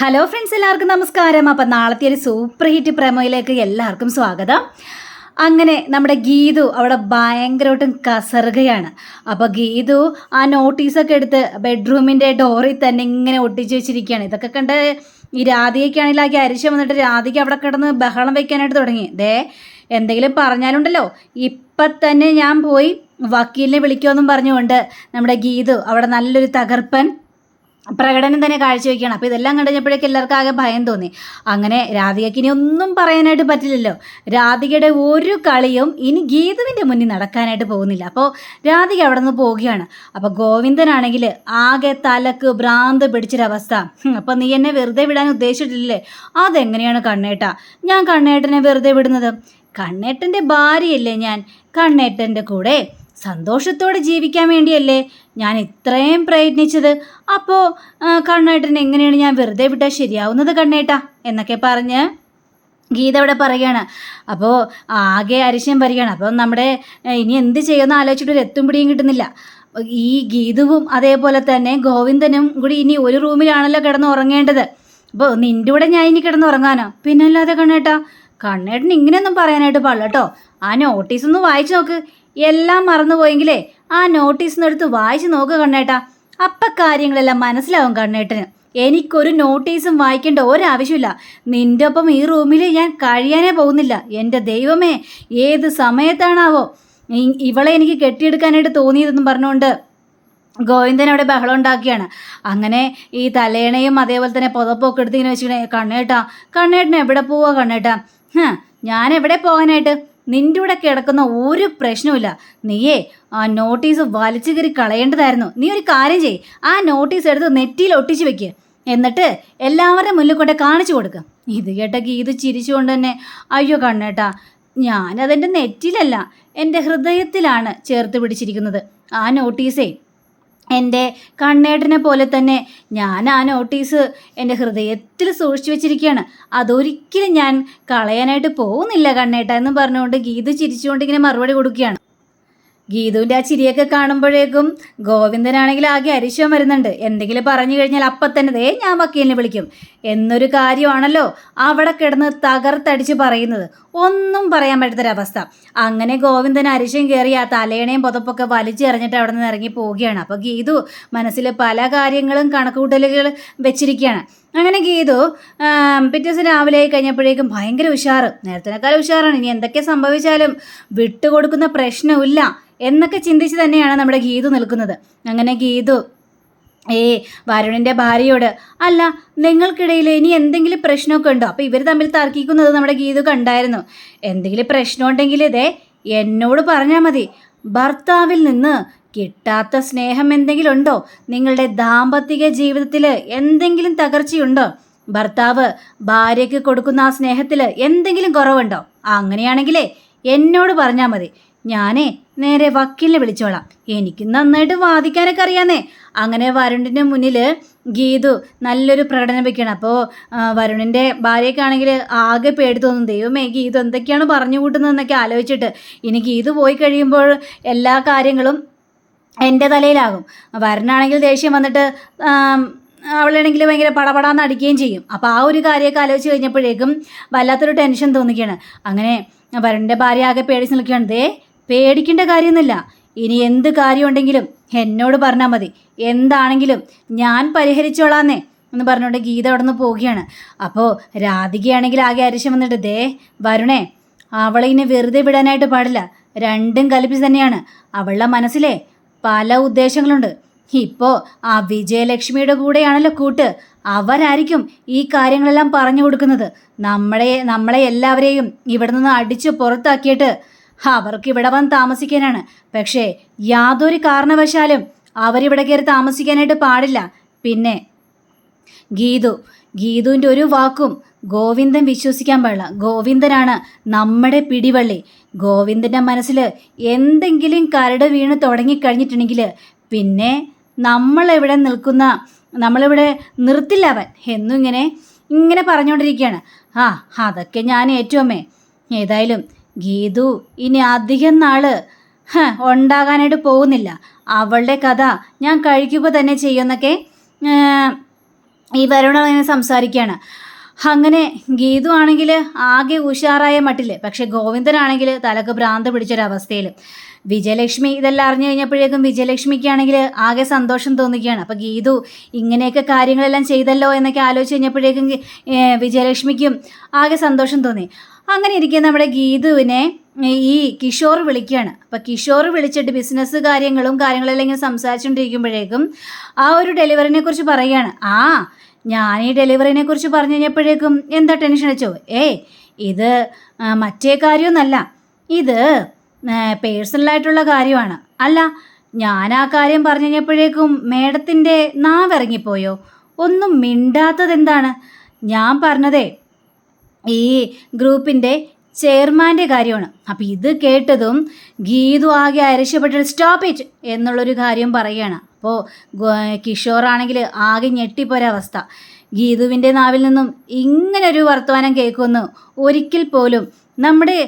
Hello friends എല്ലാവർക്കും നമസ്കാരം. അപ്പം നാളത്തെ ഒരു സൂപ്പർ ഹിറ്റ് പ്രമോയിലേക്ക് എല്ലാവർക്കും സ്വാഗതം. അങ്ങനെ നമ്മുടെ ഗീതു അവിടെ ഭയങ്കരമായിട്ടും കസറുകയാണ്. അപ്പോൾ ഗീതു ആ നോട്ടീസൊക്കെ എടുത്ത് ബെഡ്റൂമിന്റെ ഡോറിൽ തന്നെ ഇങ്ങനെ ഒട്ടിച്ച് വെച്ചിരിക്കുകയാണ്. ഇതൊക്കെ കണ്ട് ഈ രാധികയ്ക്കാണെങ്കിൽ ആ അരിശം വന്നിട്ട് രാധിക അവിടെ കിടന്ന് ബഹളം വെക്കാനായിട്ട് തുടങ്ങി. ദേ എന്തെങ്കിലും പറഞ്ഞാലുണ്ടല്ലോ. ഇപ്പം തന്നെ ഞാൻ പോയി വക്കീലിനെ വിളിക്കുമെന്നും പറഞ്ഞുകൊണ്ട് നമ്മുടെ ഗീതു അവിടെ നല്ലൊരു തകർപ്പൻ പ്രകടനം തന്നെ കാഴ്ചവെക്കുകയാണ്. അപ്പോൾ ഇതെല്ലാം കണ്ടുകഴിഞ്ഞപ്പോഴേക്കും എല്ലാവർക്കും ആകെ ഭയം തോന്നി. അങ്ങനെ രാധികയ്ക്ക് ഇനി ഒന്നും പറയാനായിട്ട് പറ്റില്ലല്ലോ. രാധികയുടെ ഒരു കളിയും ഇനി ഗീതുവിന്റെ മുന്നിൽ നടക്കാനായിട്ട് പോകുന്നില്ല. അപ്പോൾ രാധിക അവിടെ നിന്ന് പോവുകയാണ്. അപ്പോൾ ഗോവിന്ദനാണെങ്കിൽ ആകെ തലക്ക് ഭ്രാന്ത് പിടിച്ചൊരവസ്ഥ. അപ്പോൾ നീ എന്നെ വെറുതെ വിടാൻ ഉദ്ദേശിച്ചിട്ടില്ലേ? അതെങ്ങനെയാണ് കണ്ണേട്ട? ഞാൻ കണ്ണേട്ടനെ വെറുതെ വിടുന്നത്? കണ്ണേട്ടന്റെ ഭാര്യയല്ലേ ഞാൻ? കണ്ണേട്ടന്റെ കൂടെ സന്തോഷത്തോടെ ജീവിക്കാൻ വേണ്ടിയല്ലേ ഞാൻ ഇത്രയും പ്രയത്നിച്ചത്? അപ്പോൾ കണ്ണേട്ടൻ എങ്ങനെയാണ് ഞാൻ വെറുതെ വിട്ടാൽ ശരിയാവുന്നത് കണ്ണേട്ടാ? എന്നൊക്കെ പറഞ്ഞ് ഗീത ഇവിടെ പറയുകയാണ്. അപ്പോൾ ആകെ അരിശം വരികയാണ്. അപ്പം നമ്മുടെ ഇനി എന്ത് ചെയ്യുമെന്ന് ആലോചിച്ചിട്ട് ഒരു എത്തും പിടിയും കിട്ടുന്നില്ല. ഈ ഗീതുവും അതേപോലെ തന്നെ ഗോവിന്ദനും കൂടി ഇനി ഒരു റൂമിലാണല്ലോ കിടന്ന് ഉറങ്ങേണ്ടത്. അപ്പോൾ നിന്റെ കൂടെ ഞാൻ ഇനി കിടന്ന് ഉറങ്ങാനോ? പിന്നല്ലാതെ കണ്ണേട്ടാ കണ്ണേട്ടൻ ഇങ്ങനെയൊന്നും പറയാനായിട്ട് പാടില്ല കേട്ടോ. ആ നോട്ടീസ് ഒന്ന് വായിച്ചു നോക്ക്. എല്ലാം മറന്നുപോയെങ്കിലേ ആ നോട്ടീസിന് എടുത്ത് വായിച്ചു നോക്കുക കണ്ണേട്ടാ. അപ്പ കാര്യങ്ങളെല്ലാം മനസ്സിലാവും കണ്ണേട്ടന്. എനിക്കൊരു നോട്ടീസും വായിക്കേണ്ട ഒരാവശ്യമില്ല. നിന്റെ ഒപ്പം ഈ റൂമിൽ ഞാൻ കഴിയാനേ പോകുന്നില്ല. എന്റെ ദൈവമേ ഏത് സമയത്താണാവോ? ഇവളെ എനിക്ക് കെട്ടിയെടുക്കാനായിട്ട് തോന്നിയതെന്നും പറഞ്ഞുകൊണ്ട് ഗോവിന്ദൻ അവിടെ ബഹളം ഉണ്ടാക്കിയാണ് അങ്ങനെ ഈ തലേണയും അതേപോലെ തന്നെ പുതപ്പൊക്കെ എടുത്ത് ഇങ്ങനെ വെച്ചിട്ട് കണ്ണേട്ടാ കണ്ണേട്ടൻ എവിടെ പോവാ കണ്ണേട്ടാ? ഞാൻ എവിടെ പോകാനായിട്ട്? നിന്റെ കൂടെ കിടക്കുന്ന ഒരു പ്രശ്നവുമില്ല. നീയേ ആ നോട്ടീസ് വലിച്ചു കയറി കളയേണ്ടതായിരുന്നു. നീ ഒരു കാര്യം ചെയ് ആ നോട്ടീസ് എടുത്ത് നെറ്റിയിൽ ഒട്ടിച്ച് വെക്കുക എന്നിട്ട് എല്ലാവരുടെ മുന്നിൽ കൊണ്ട് കാണിച്ചു കൊടുക്കുക ഇത് കേട്ട ഗീത് ചിരിച്ചുകൊണ്ട് തന്നെ അയ്യോ കണ്ണേട്ടാ ഞാനതെന്റെ നെറ്റിലല്ല എന്റെ ഹൃദയത്തിലാണ് ചേർത്ത് പിടിച്ചിരിക്കുന്നത്. ആ നോട്ടീസേ എന്റെ കണ്ണേട്ടനെ പോലെ തന്നെ ഞാൻ ആ നോട്ടീസ് എന്റെ ഹൃദയത്തിൽ സൂക്ഷിച്ചു വെച്ചിരിക്കുകയാണ്. അതൊരിക്കലും ഞാൻ കളയാനായിട്ട് പോകുന്നില്ല കണ്ണേട്ട എന്ന് പറഞ്ഞുകൊണ്ട് ഗീത ചിരിച്ചുകൊണ്ട് ഇങ്ങനെ മറുപടി കൊടുക്കുകയാണ്. ഗീതുവിന്റെ ആ ചിരിയൊക്കെ കാണുമ്പോഴേക്കും ഗോവിന്ദനാണെങ്കിൽ ആകെ അരിശം വരുന്നുണ്ട്. എന്തെങ്കിലും പറഞ്ഞു കഴിഞ്ഞാൽ അപ്പം തന്നെ ദേ ഞാൻ വക്കീലിനെ വിളിക്കും. എന്നൊരു കാര്യമാണല്ലോ അവിടെ കിടന്ന് തകർത്തടിച്ച് പറയുന്നത്. ഒന്നും പറയാൻ പറ്റാത്തൊരവസ്ഥ. അങ്ങനെ ഗോവിന്ദൻ അരിശം കയറി ആ തലേണയും പുതപ്പൊക്കെ വലിച്ചെറിഞ്ഞിട്ട് അവിടെ നിന്ന് ഇറങ്ങി പോവുകയാണ്. അപ്പോൾ ഗീതു മനസ്സിൽ പല കാര്യങ്ങളും കണക്കുകൂട്ടലുകൾ വെച്ചിരിക്കുകയാണ്. അങ്ങനെ ഗീതു പിറ്റേ ദിവസം രാവിലെ ആയി കഴിഞ്ഞപ്പോഴേക്കും ഭയങ്കര ഉഷാറ്. നേരത്തിനേക്കാൾ ഉഷാറാണ്. ഇനി എന്തൊക്കെ സംഭവിച്ചാലും വിട്ടുകൊടുക്കുന്ന പ്രശ്നമില്ല. എന്നൊക്കെ ചിന്തിച്ച് തന്നെയാണ് നമ്മുടെ ഗീതു നിൽക്കുന്നത്. അങ്ങനെ ഗീതു ഏ വരുണിന്റെ ഭാര്യയോട് അല്ല നിങ്ങൾക്കിടയിൽ ഇനി എന്തെങ്കിലും പ്രശ്നമൊക്കെ ഉണ്ടോ? അപ്പോൾ ഇവർ തമ്മിൽ തർക്കിക്കുന്നത് നമ്മുടെ ഗീതു കണ്ടായിരുന്നു. എന്തെങ്കിലും പ്രശ്നം ഉണ്ടെങ്കിൽ ഇതേ എന്നോട് പറഞ്ഞാൽ മതി. ഭർത്താവിൽ നിന്ന് കിട്ടാത്ത സ്നേഹം എന്തെങ്കിലും ഉണ്ടോ? നിങ്ങളുടെ ദാമ്പത്തിക ജീവിതത്തിൽ എന്തെങ്കിലും തകർച്ചയുണ്ടോ? ഭർത്താവ് ഭാര്യയ്ക്ക് കൊടുക്കുന്ന ആ സ്നേഹത്തിൽ എന്തെങ്കിലും കുറവുണ്ടോ? അങ്ങനെയാണെങ്കിലേ എന്നോട് പറഞ്ഞാൽ മതി. ഞാനേ നേരെ വക്കീലിനെ വിളിച്ചോളാം. എനിക്ക് നന്നായിട്ട് വാദിക്കാനൊക്കെ അറിയാന്നേ. അങ്ങനെ വരുണിന്റെ മുന്നിൽ ഗീതു നല്ലൊരു പ്രകടനം വെക്കണം അപ്പോൾ വരുണിന്റെ ഭാര്യയൊക്കെ ആണെങ്കിൽ ആകെ പേടി തോന്നും ദൈവമേ ഗീതു എന്തൊക്കെയാണ് പറഞ്ഞു കൂട്ടുന്നതെന്നൊക്കെ ആലോചിച്ചിട്ട് ഇനി ഗീതു പോയി കഴിയുമ്പോൾ എല്ലാ കാര്യങ്ങളും എന്റെ തലയിലാകും. വരനാണെങ്കിൽ ദേഷ്യം വന്നിട്ട് അവളാണെങ്കിൽ ഭയങ്കര പടപടാന്ന് അടിക്കുകയും ചെയ്യും. അപ്പോൾ ആ ഒരു കാര്യമൊക്കെ ആലോചിച്ച് കഴിഞ്ഞപ്പോഴേക്കും വല്ലാത്തൊരു ടെൻഷൻ തോന്നിക്കുകയാണ്. അങ്ങനെ വരുണിന്റെ ഭാര്യ ആകെ പേടിച്ച് നിൽക്കുകയാണ്. ദേ പേടിക്കേണ്ട കാര്യമൊന്നുമില്ല. ഇനി എന്ത് കാര്യമുണ്ടെങ്കിലും എന്നോട് പറഞ്ഞാൽ മതി. എന്താണെങ്കിലും ഞാൻ പരിഹരിച്ചോളാന്നേ എന്ന് പറഞ്ഞുകൊണ്ട് ഗീത അവിടെ നിന്ന് പോവുകയാണ്. അപ്പോൾ രാധികയാണെങ്കിൽ ആകെ അരിശം വന്നിട്ട് ദേ വരുണേ അവളെ ഇനി വെറുതെ വിടാനായിട്ട് പാടില്ല. രണ്ടും കലിപ്പിച്ച് തന്നെയാണ്. അവളുടെ മനസ്സിലെ പല ഉദ്ദേശങ്ങളുണ്ട്. ഇപ്പോൾ ആ വിജയലക്ഷ്മിയുടെ കൂടെയാണല്ലോ കൂട്ട്. അവരായിരിക്കും ഈ കാര്യങ്ങളെല്ലാം പറഞ്ഞു കൊടുക്കുന്നത്. നമ്മളെ നമ്മളെ എല്ലാവരെയും ഇവിടെ നിന്ന് അടിച്ചു പുറത്താക്കിയിട്ട് അവർക്ക് ഇവിടെ വന്ന് താമസിക്കാനാണ്. പക്ഷേ യാതൊരു കാരണവശാലും അവരിവിടെ കയറി താമസിക്കാനായിട്ട് പാടില്ല. പിന്നെ ഗീതു ഗീതുവിന്റെ ഒരു വാക്കും ഗോവിന്ദൻ വിശ്വസിക്കാൻ പാടില്ല. ഗോവിന്ദനാണ് നമ്മുടെ പിടിവള്ളി. ഗോവിന്ദന്റെ മനസ്സിൽ എന്തെങ്കിലും കരട് വീണ് തുടങ്ങിക്കഴിഞ്ഞിട്ടുണ്ടെങ്കിൽ പിന്നെ നമ്മളെവിടെ നിൽക്കുന്ന നമ്മളിവിടെ നിർത്തില്ല അവൻ എന്നും ഇങ്ങനെ ഇങ്ങനെ പറഞ്ഞുകൊണ്ടിരിക്കുകയാണ്. ആ അതൊക്കെ ഞാൻ ഏറ്റുമേ ഏതായാലും ഗീതു ഇനി അധികം നാൾ ഉണ്ടാകാനായിട്ട് പോകുന്നില്ല. അവളുടെ കഥ ഞാൻ കഴിക്കുമ്പോൾ തന്നെ ചെയ്യുമെന്നൊക്കെ ഈ വരുണ ഇങ്ങനെ സംസാരിക്കുകയാണ് അങ്ങനെ ഗീതു ആണെങ്കിൽ ആകെ ഉഷാറായ മട്ടിൽ പക്ഷെ ഗോവിന്ദനാണെങ്കിൽ തലക്ക് ഭ്രാന്ത് പിടിച്ചൊരവസ്ഥയിൽ വിജയലക്ഷ്മി ഇതെല്ലാം അറിഞ്ഞു കഴിഞ്ഞപ്പോഴേക്കും വിജയലക്ഷ്മിക്കാണെങ്കിൽ ആകെ സന്തോഷം തോന്നുകയാണ് അപ്പോൾ ഗീതു ഇങ്ങനെയൊക്കെ കാര്യങ്ങളെല്ലാം ചെയ്തല്ലോ എന്നൊക്കെ ആലോചിച്ച് കഴിഞ്ഞപ്പോഴേക്കും വിജയലക്ഷ്മിക്കും ആകെ സന്തോഷം തോന്നി. അങ്ങനെ ഇരിക്കെ നമ്മുടെ ഗീതുവിനെ ഈ കിഷോർ വിളിക്കുകയാണ് അപ്പം കിഷോർ വിളിച്ചിട്ട് ബിസിനസ് കാര്യങ്ങളും കാര്യങ്ങളെല്ലാം ഇങ്ങനെ സംസാരിച്ചുകൊണ്ടിരിക്കുമ്പോഴേക്കും ആ ഒരു ഡെലിവറിനെ കുറിച്ച് പറയുകയാണ് ആ ഞാൻ ഈ ഡെലിവറിനെ കുറിച്ച് പറഞ്ഞു കഴിഞ്ഞപ്പോഴേക്കും എന്താ ടെൻഷൻ അടിച്ചോ ഏയ് ഇത് മറ്റേ കാര്യമൊന്നല്ല. ഇത് പേഴ്സണലായിട്ടുള്ള കാര്യമാണ്. അല്ല ഞാൻ ആ കാര്യം പറഞ്ഞു കഴിഞ്ഞപ്പോഴേക്കും മേഡത്തിന്റെ നാവിറങ്ങിപ്പോയോ ഒന്നും മിണ്ടാത്തത് എന്താണ് ഞാൻ പറഞ്ഞതേ ഈ ഗ്രൂപ്പിന്റെ ചെയർമാന്റെ കാര്യമാണ്. അപ്പോൾ ഇത് കേട്ടതും ഗീതു ആകെ അരശപ്പെട്ടിട്ട് സ്റ്റോപ്പ് ഇറ്റ് എന്നുള്ളൊരു കാര്യം പറയുകയാണ്. അപ്പോൾ കിഷോറാണെങ്കിൽ ആകെ ഞെട്ടിപ്പോരവസ്ഥ. ഗീതുവിന്റെ നാവിൽ നിന്നും ഇങ്ങനൊരു വർത്തമാനം കേൾക്കുമെന്ന് ഒരിക്കൽ പോലും നമ്മുടെ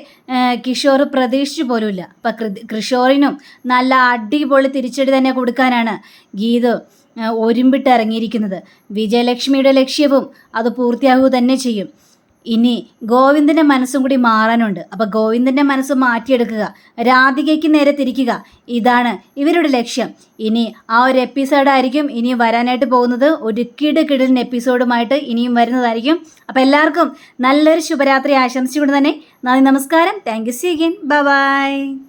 കിഷോർ പ്രതീക്ഷിച്ചു പോലുമില്ല. അപ്പം കിഷോറിനും നല്ല അടിപൊളി തിരിച്ചടി തന്നെ കൊടുക്കാനാണ് ഗീതു ഒരുമ്പിട്ട് ഇറങ്ങിയിരിക്കുന്നത്. വിജയലക്ഷ്മിയുടെ ലക്ഷ്യവും അത് പൂർത്തിയാകുക തന്നെ ചെയ്യും. ഇനി ഗോവിന്ദന്റെ മനസ്സും കൂടി മാറാനുണ്ട്. അപ്പോൾ ഗോവിന്ദന്റെ മനസ്സ് മാറ്റിയെടുക്കുക രാധികയ്ക്ക് നേരെ തിരിക്കുക ഇതാണ് ഇവരുടെ ലക്ഷ്യം. ഇനി ആ ഒരു എപ്പിസോഡായിരിക്കും ഇനി വരാനായിട്ട് പോകുന്നത്. ഒരു കിട് കിടുകിടിലിന് എപ്പിസോഡുമായിട്ട് ഇനിയും വരുന്നതായിരിക്കും. അപ്പോൾ എല്ലാവർക്കും നല്ലൊരു ശുഭരാത്രി ആശംസിച്ചുകൊണ്ട് തന്നെ നന്ദി നമസ്കാരം. Thank you see again bye